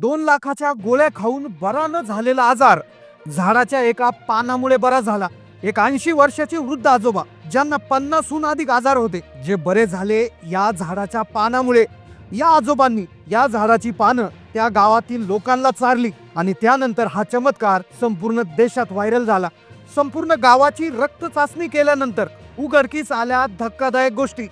दोन लाखाच्या गोळ्या खाऊन बरा न झालेला आजार. झाडाच्या एका पानामुळे बरा झाला. एक ऐंशी वर्षाचे वृद्ध आजोबा ज्यांना पन्नासहून अधिक आजार होते जे बरे झाले या झाडाच्या पानामुळे. या आजोबांनी या झाडाची पानं त्या गावातील लोकांना चारली आणि त्यानंतर हा चमत्कार संपूर्ण देशात व्हायरल झाला. संपूर्ण गावाची रक्त चाचणी केल्यानंतर उघडकीस आल्या धक्कादायक गोष्टी.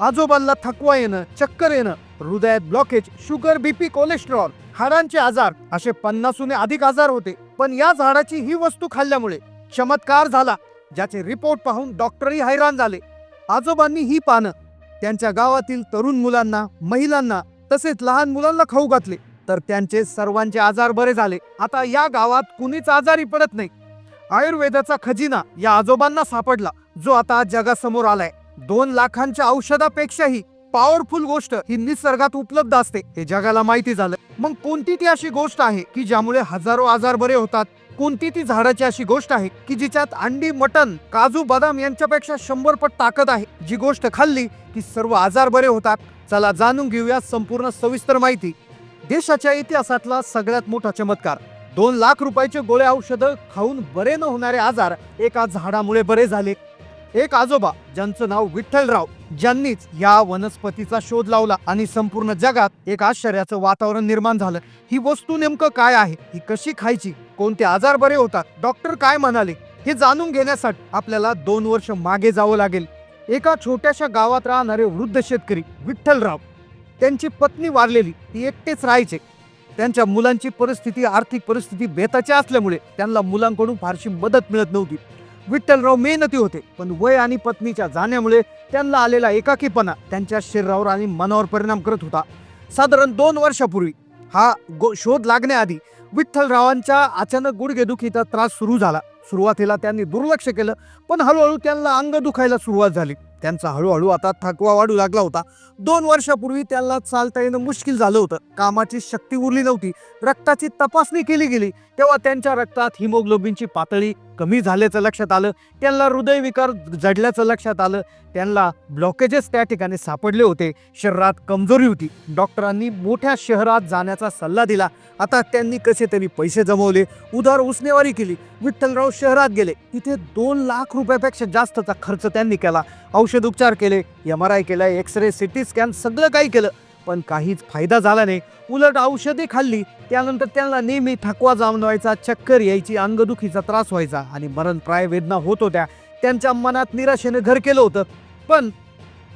आजोबांना थकवा येणं चक्कर येणं हृदयात ब्लॉकेज शुगर बीपी कोलेस्ट्रॉल हाडांचे आजार असे पन्नासून अधिक आजार होते. पण या झाडाची ही वस्तू खाल्ल्यामुळे चमत्कार झाला ज्याचे रिपोर्ट पाहून डॉक्टरही हैराण झाले. आजोबांनी ही पानं त्यांच्या गावातील तरुण मुलांना महिलांना तसेच लहान मुलांना खाऊ घातले. तर त्यांचे सर्वांचे आजार बरे झाले. आता या गावात कुणीच आजारी पडत नाही. आयुर्वेदाचा खजिना या आजोबांना सापडला जो आता जगासमोर आलाय. दोन लाखांच्या औषधापेक्षाही पॉवरफुल गोष्ट ही निसर्गात उपलब्ध असते हे जगाला माहिती झालं. मग कोणती ती अशी गोष्ट आहे की ज्यामुळे हजारो आजार बरे होतात? कोणती ती झाडाची अशी गोष्ट आहे की जिच्यात अंडी मटन काजू बदाम यांच्यापेक्षा शंभर पट ताकद आहे? जी गोष्ट खाल्ली की सर्व आजार बरे होतात. चला जाणून घेऊया संपूर्ण सविस्तर माहिती. देशाच्या इतिहासातला सगळ्यात मोठा चमत्कार. दोन लाख रुपयाचे गोळे औषधं खाऊन बरे न होणारे आजार एका झाडामुळे बरे झाले. एक आजोबा ज्यांचं नाव विठ्ठलराव ज्यांनीच या वनस्पतीचा शोध लावला आणि संपूर्ण जगात एक आश्चर्याचं वातावरण निर्माण झालं. ही वस्तू नेमकं काय आहे? ही कशी खायची? कोणते आजार बरे होतात? डॉक्टर काय म्हणाले? हे जाणून घेण्यासाठी आपल्याला दोन वर्ष मागे जावं लागेल. एका छोट्याशा गावात राहणारे वृद्ध शेतकरी विठ्ठलराव त्यांची पत्नी वारलेली ती एकटेच राहायचे. त्यांच्या मुलांची परिस्थिती आर्थिक परिस्थिती बेताची असल्यामुळे त्यांना मुलांकडून फारशी मदत मिळत नव्हती. विठ्ठलराव मेहनती होते. पण वय आणि पत्नीच्या जाण्यामुळे त्यांना आलेला एकाकीपणा त्यांच्या शरीरावर आणि मनावर परिणाम करत होता. साधारण दोन वर्षापूर्वी हा गो शोध लागण्याआधी विठ्ठलरावांच्या अचानक गुडघेदुखीचा त्रास सुरू झाला. सुरुवातीला त्यांनी दुर्लक्ष केलं पण हळूहळू त्यांना अंग दुखायला सुरुवात झाली. त्यांचा हळूहळू आता थकवा वाढू लागला होता. दोन वर्षापूर्वी त्यांना चालता येणं मुश्किल झालं होतं. कामाची शक्ती उरली नव्हती. रक्ताची तपासणी केली गेली. तेव्हा त्यांच्या रक्तात हिमोग्लोबिनची पातळी कमी झाल्याचं लक्षात आलं त्यांना हृदयविकार जडल्याचं लक्षात आलं त्यांना ब्लॉकेजेस त्या ठिकाणी सापडले होते. शरीरात कमजोरी होती. डॉक्टरांनी मोठ्या शहरात जाण्याचा सल्ला दिला. आता त्यांनी कसे तरी पैसे जमवले उधार उसनेवारी केली. विठ्ठलराव शहरात गेले. तिथे दोन लाख रुपयापेक्षा जास्तचा खर्च त्यांनी केला. औषध उपचार केले एम आर आय केला एक्स रे सिटी स्कॅन सगळं काही केलं. पण काहीच फायदा झाला नाही. उलट औषधे खाल्ली त्यानंतर त्यांना नेहमी थकवा जाणवायचा चक्कर यायची अंगदुखीचा त्रास व्हायचा आणि मरणप्राय वेदना होत होत्या. त्यांच्या मनात निराशेने घर केलं होतं. पण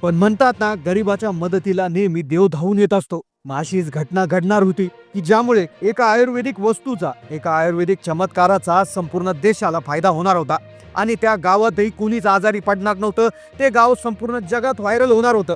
पण म्हणतात ना गरिबाच्या मदतीला नेहमी देव धावून येत असतो. माशीच घटना घडणार होती की ज्यामुळे एका आयुर्वेदिक वस्तूचा एका आयुर्वेदिक चमत्काराचा संपूर्ण देशाला फायदा होणार होता. आणि त्या गावातही कुणीच आजारी पडणार नव्हतं. ते गाव संपूर्ण जगात व्हायरल होणार होतं.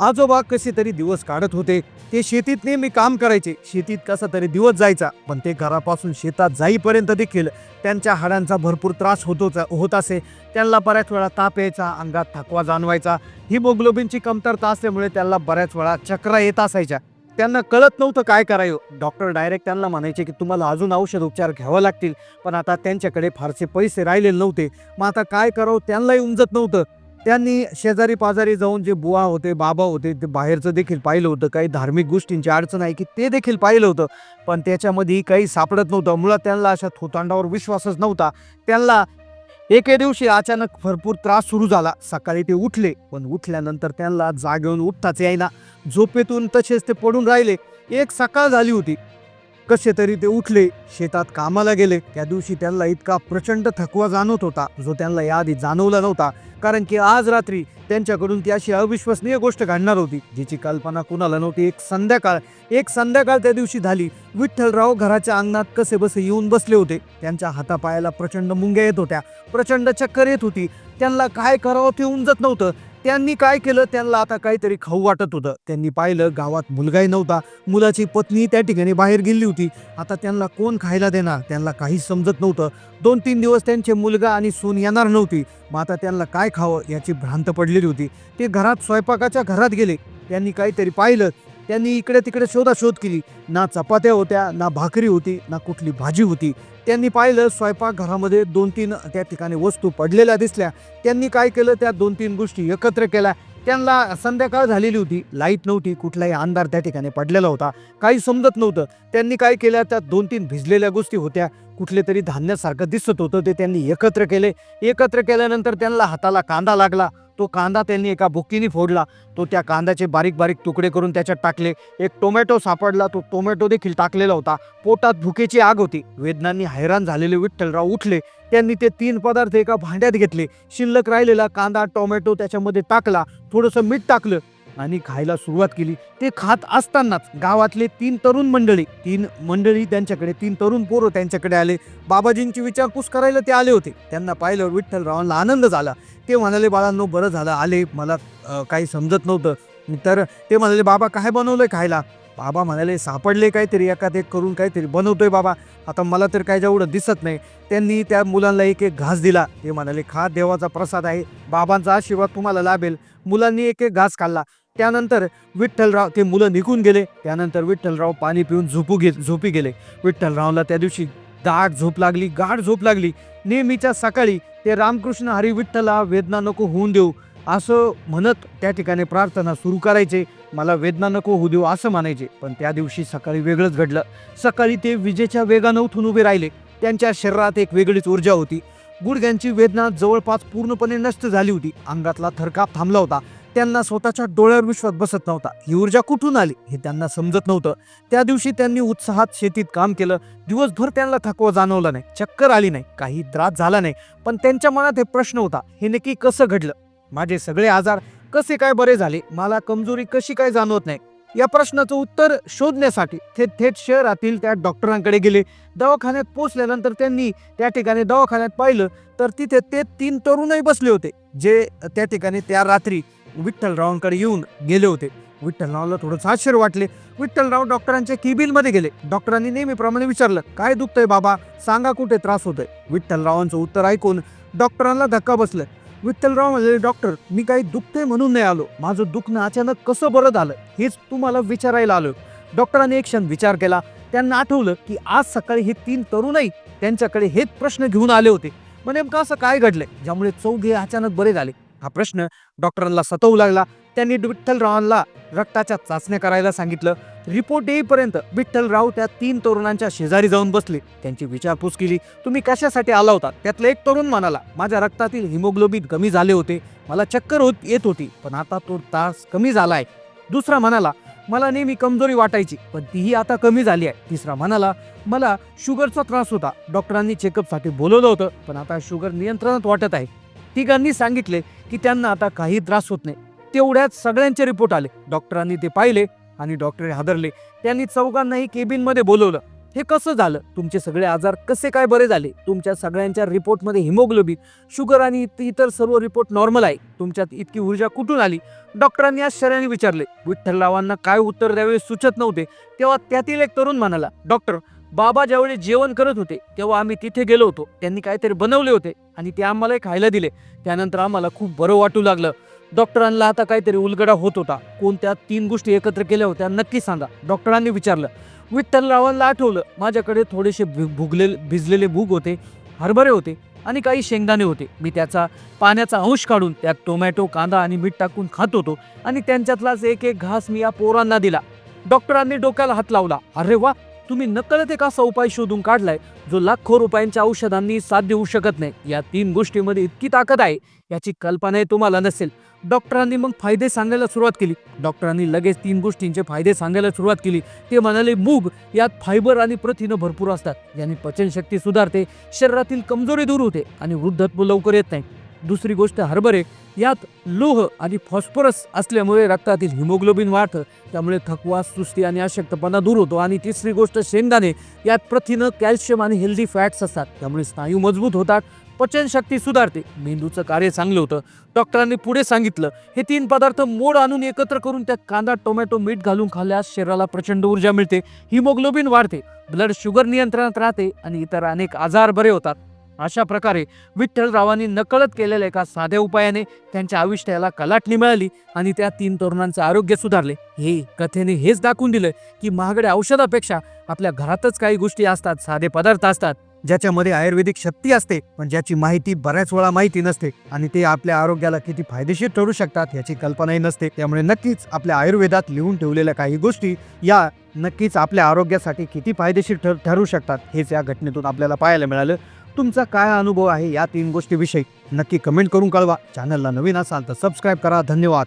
आजोबा कसे तरी दिवस काढत होते ते शेतीत नेहमी काम करायचे. शेतीत कसा तरी दिवस जायचा पण ते घरापासून शेतात जाईपर्यंत देखील त्यांच्या हाडांचा भरपूर त्रास होतोच होत असे. त्यांना बऱ्याच वेळा ताप यायचा अंगात थकवा जाणवायचा. हिमोग्लोबिनची कमतरता असल्यामुळे त्यांना बऱ्याच वेळा चक्रा येत असायच्या. त्यांना कळत नव्हतं काय करावं डॉक्टर डायरेक्ट त्यांना म्हणायचे की तुम्हाला अजून औषध उपचार घ्यावं लागतील. पण आता त्यांच्याकडे फारसे पैसे राहिलेले नव्हते. मग आता काय करावं त्यांनाही उमजत नव्हतं. त्यांनी शेजारी पाजारी जाऊन जे बुवा होते बाबा होते ते बाहेरचं देखील पाहिलं होतं. काही धार्मिक गोष्टींची अडचण आहे की ते देखील पाहिलं होतं. पण त्याच्यामध्ये काही सापडत नव्हतं. मुळात त्यांना अशा थोतांडावर विश्वासच नव्हता. त्यांना एके दिवशी अचानक भरपूर त्रास सुरू झाला. सकाळी ते उठले पण उठल्यानंतर त्यांना जागेवरून उठताच यायना झोपेतून तसेच ते पडून राहिले. एक सकाळ झाली होती. कसे तरी ते उठले शेतात कामाला गेले. त्या दिवशी त्यांना इतका प्रचंड थकवा जाणवत होता जो त्यांना याआधी जाणवला नव्हता. कारण की आज रात्री त्यांच्याकडून ती अशी अविश्वसनीय गोष्ट घडणार होती जिची कल्पना कुणाला नव्हती. एक संध्याकाळ एक संध्याकाळ त्या दिवशी झाली. विठ्ठलराव घराच्या अंगणात कसे बसे येऊन बसले होते. त्यांच्या हातापायाला प्रचंड मुंग्या येत होत्या. प्रचंड चक्कर येत होती. त्यांना काय करावं ते उमजत नव्हतं. त्यांनी काय केलं? त्यांना आता काहीतरी खाऊ वाटत होतं. त्यांनी पाहिलं गावात मुलगाही नव्हता. मुलाची पत्नी त्या ठिकाणी बाहेर गेली होती. आता त्यांना कोण खायला देणार? त्यांना काहीच समजत नव्हतं. दोन तीन दिवस त्यांचे मुलगा आणि सून येणार नव्हती. मग आता त्यांना काय खावं याची भ्रांत पडलेली होती. ते घरात स्वयंपाकाच्या घरात गेले. त्यांनी काहीतरी पाहिलं. त्यांनी इकडे तिकडे शोधाशोध केली. ना चपात्या होत्या ना भाकरी होती ना कुठली भाजी होती. त्यांनी पाहिलं स्वयंपाक घरामध्ये दोन तीन त्या ठिकाणी वस्तू पडलेल्या दिसल्या. त्यांनी काय केलं त्या दोन तीन गोष्टी एकत्र केल्या. त्यांना संध्याकाळ झालेली होती. लाइट नव्हती कुठलाही अंधार त्या ठिकाणी पडलेला होता. काही समजत नव्हतं. त्यांनी काय केलं त्या दोन तीन भिजलेल्या गोष्टी होत्या. कुठले तरी धान्यासारखं दिसत होतं ते त्यांनी एकत्र केले. एकत्र केल्यानंतर त्यांना हाताला कांदा लागला. तो कांदा त्यांनी एका भुकीने फोडला. तो त्या कांद्याचे बारीक बारीक तुकडे करून त्याच्यात टाकले. एक टोमॅटो सापडला तो टोमॅटो देखील टाकलेला होता. पोटात भुकेची आग होती. वेदनांनी हैराण झालेले विठ्ठलराव उठले. त्यांनी ते तीन पदार्थ एका भांड्यात घेतले. शिल्लक राहिलेला कांदा टोमॅटो त्याच्यामध्ये टाकला. थोडंसं मीठ टाकलं. आणि खायला सुरुवात केली. ते खात असतानाच गावातले तीन तरुण मंडळी तीन मंडळी त्यांच्याकडे तीन तरुण पोरं त्यांच्याकडे आले. बाबाजींची विचारपूस करायला ते आले होते. त्यांना पाहिलं विठ्ठलरावांना आनंद झाला. ते म्हणाले बाळांनो बरं झालं आले. मला काही समजत नव्हतं. तर ते म्हणाले बाबा काय बनवलंय खायला? बाबा म्हणाले सापडले काहीतरी एकात एक करून काहीतरी बनवतोय बाबा. आता मला तर काय जेवढं दिसत नाही. त्यांनी त्या मुलांना एक एक घास दिला. ते म्हणाले खा देवाचा प्रसाद आहे. बाबांचा आशीर्वाद तुम्हाला लाभेल. मुलांनी एक एक घास खाल्ला. त्यानंतर विठ्ठलराव ते मुलं निघून गेले. त्यानंतर विठ्ठलराव पाणी पिऊन झोपू गे झोपी गेले. विठ्ठलरावला त्या दिवशी दाट झोप लागली गाढ झोप लागली. नेहमीच्या सकाळी ते रामकृष्ण हरी विठ्ठला वेदना नको होऊन देऊ असं म्हणत त्या ठिकाणी प्रार्थना सुरू करायचे. मला वेदना नको होऊ देऊ असं म्हणायचे. पण त्या दिवशी सकाळी वेगळंच घडलं. सकाळी ते विजेच्या वेगानं उठून उभे राहिले. त्यांच्या शरीरात एक वेगळीच ऊर्जा होती. गुडघ्यांची वेदना जवळपास पूर्णपणे नष्ट झाली होती. अंगातला थरकाप थांबला होता. त्यांना स्वतःच्या डोळ्यावर विश्वास बसत नव्हता. ही ऊर्जा कुठून आली हे त्यांना समजत नव्हतं. त्या दिवशी त्यांनी उत्साहात शेतीत काम केलं. दिवसभर त्यांना थकवा जाणवला नाही. चक्कर आली नाही. काही त्रास झाला नाही. पण त्यांच्या मनात हे प्रश्न होता हे नक्की कसं घडलं? माझे सगळे आजार कसे काय बरे झाले? मला कमजोरी कशी काय जाणवत नाही? या प्रश्नाचं उत्तर शोधण्यासाठी ते थेट शहरातील त्या डॉक्टरांकडे गेले. दवाखान्यात पोचल्यानंतर त्यांनी त्या ठिकाणी दवाखान्यात पाहिलं. तर तिथे ते तीन तरुणही बसले होते जे त्या ठिकाणी त्या रात्री विठ्ठलरावांकडे येऊन गेले होते. विठ्ठलरावला थोडंसं आश्चर्य वाटले. विठ्ठलराव डॉक्टरांच्या केबिनमध्ये गेले. डॉक्टरांनी नेहमीप्रमाणे विचारलं काय दुखतंय बाबा? सांगा कुठे त्रास होतोय. विठ्ठलरावांचं उत्तर ऐकून डॉक्टरांना धक्का बसलं. विठ्ठलराव म्हणजे डॉक्टर मी काही दुखतंय म्हणून नाही आलो. माझं दुखणं अचानक कसं बरं झालं हेच तुम्हाला विचारायला आलो डॉक्टरांनी एक क्षण विचार केला. त्यांना आठवलं की आज सकाळी हे तीन तरुणही त्यांच्याकडे हेच प्रश्न घेऊन आले होते. मग नेमकं असं काय घडलंय ज्यामुळे चौघे अचानक बरे झाले? हा प्रश्न डॉक्टरांना सतवू लागला. त्यांनी विठ्ठलरावांना रक्ताच्या चाचण्या करायला सांगितलं. रिपोर्ट येईपर्यंत विठ्ठलराव त्या तीन तरुणांच्या शेजारी जाऊन बसले. त्यांची विचारपूस केली तुम्ही कशासाठी आला होता? त्यातला एक तरुण म्हणाला माझ्या रक्तातील हिमोग्लोबिन कमी झाले होते. मला चक्कर होत येत होती पण आता तो त्रास कमी झाला आहे दुसरा म्हणाला मला नेहमी कमजोरी वाटायची पण तीही आता कमी झाली आहे. तिसरा म्हणाला मला शुगरचा त्रास होता. डॉक्टरांनी चेकअपसाठी बोलवलं होतं पण आता शुगर नियंत्रणात वाटत आहे. तिघांनी सांगितले की त्यांना आता काही त्रास होत नाही. तेवढ्यात सगळ्यांचे रिपोर्ट आले. डॉक्टरांनी ते पाहिले आणि डॉक्टर हादरले. त्यांनी चौघांनाही केबिनमध्ये बोलवलं. हे कसं झालं? तुमचे सगळे आजार कसे काय बरे झाले? तुमच्या सगळ्यांच्या रिपोर्टमध्ये हिमोग्लोबिन शुगर आणि इतर सर्व रिपोर्ट नॉर्मल आहे. तुमच्यात इतकी ऊर्जा कुठून आली? डॉक्टरांनी आश्चर्याने विचारले. विठ्ठलरावांना काय उत्तर द्यावे सुचत नव्हते. तेव्हा त्यातील एक तरुण म्हणाला डॉक्टर बाबा ज्यावेळी जेवण करत होते तेव्हा आम्ही तिथे गेलो होतो. त्यांनी काहीतरी बनवले होते आणि ते आम्हाला खायला दिले. त्यानंतर आम्हाला खूप बरं वाटू लागलं. डॉक्टरांना आता काहीतरी उलगडा होत होता. कोणत्या तीन गोष्टी एकत्र केल्या होत्या नक्की सांगा. डॉक्टरांनी विचारलं. विठ्ठलरावांना आठवलं माझ्याकडे थोडेसे भि- भुगलेले भिजलेले भूग होते हरभरे होते आणि काही शेंगदाणे होते. मी त्याचा पाण्याचा अंश काढून त्यात टोमॅटो कांदा आणि मीठ टाकून खात होतो आणि त्यांच्यातलाच एक एक घास मी या पोरांना दिला. डॉक्टरांनी डोक्याला हात लावला. अरे वा! तुम्ही नकळत एक असा उपाय शोधून काढलाय जो लाखो रुपयांच्या औषधांनी साध्य होऊ शकत नाही. या तीन गोष्टीमध्ये इतकी ताकद आहे याची कल्पनाही तुम्हाला नसेल. डॉक्टरांनी मग फायदे सांगायला सुरुवात केली. डॉक्टरांनी लगेच तीन गोष्टींचे फायदे सांगायला सुरुवात केली. ते म्हणाले मूग यात फायबर आणि प्रथिनं भरपूर असतात. याने पचनशक्ती सुधारते शरीरातील कमजोरी दूर होते आणि वृद्धत्व लवकर येत नाही. दुसरी गोष्ट हरभरे यात लोह आणि फॉस्फरस असल्यामुळे रक्तातील हिमोग्लोबिन वाढतं त्यामुळे थकवा सुस्ती आणि अशक्तपणा दूर होतो. आणि तिसरी गोष्ट शेंगदाणे. यात प्रथिनं कॅल्शियम आणि हेल्दी फॅट्स असतात. त्यामुळे स्नायू मजबूत होतात पचनशक्ती सुधारते. मेंदूचं कार्य चांगलं होतं. डॉक्टरांनी पुढे सांगितलं हे तीन पदार्थ मोड आणून एकत्र करून त्यात कांदा टोमॅटो मीठ घालून खाल्ल्यास शरीराला प्रचंड ऊर्जा मिळते हिमोग्लोबिन वाढते ब्लड शुगर नियंत्रणात राहते आणि इतर अनेक आजार बरे होतात. अशा प्रकारे विठ्ठलरावांनी नकळत केलेल्या एका साध्या उपायाने त्यांच्या आयुष्याला कलाटणी मिळाली आणि त्या तीन तरुणांचं आरोग्य सुधारले. हे कथेने हेच दाखवून दिलं की महागड्या औषधापेक्षा आपल्या घरातच काही गोष्टी असतात साधे पदार्थ असतात. ज्याच्यामध्ये आयुर्वेदिक शक्ती असते पण ज्याची माहिती बऱ्याच वेळा माहिती नसते आणि ते आपल्या आरोग्याला किती फायदेशीर ठरू शकतात याची कल्पनाही नसते. त्यामुळे नक्कीच आपल्या आयुर्वेदात लिहून ठेवलेल्या काही गोष्टी या नक्कीच आपल्या आरोग्यासाठी किती फायदेशीर ठर ठरू शकतात हेच या घटनेतून आपल्याला पाहायला मिळालं. तुमचा काय अनुभव आहे या तीन गोष्टीविषयी नक्की कमेंट करून कळवा. चॅनलला नवीन असाल तर सबस्क्राईब करा. धन्यवाद.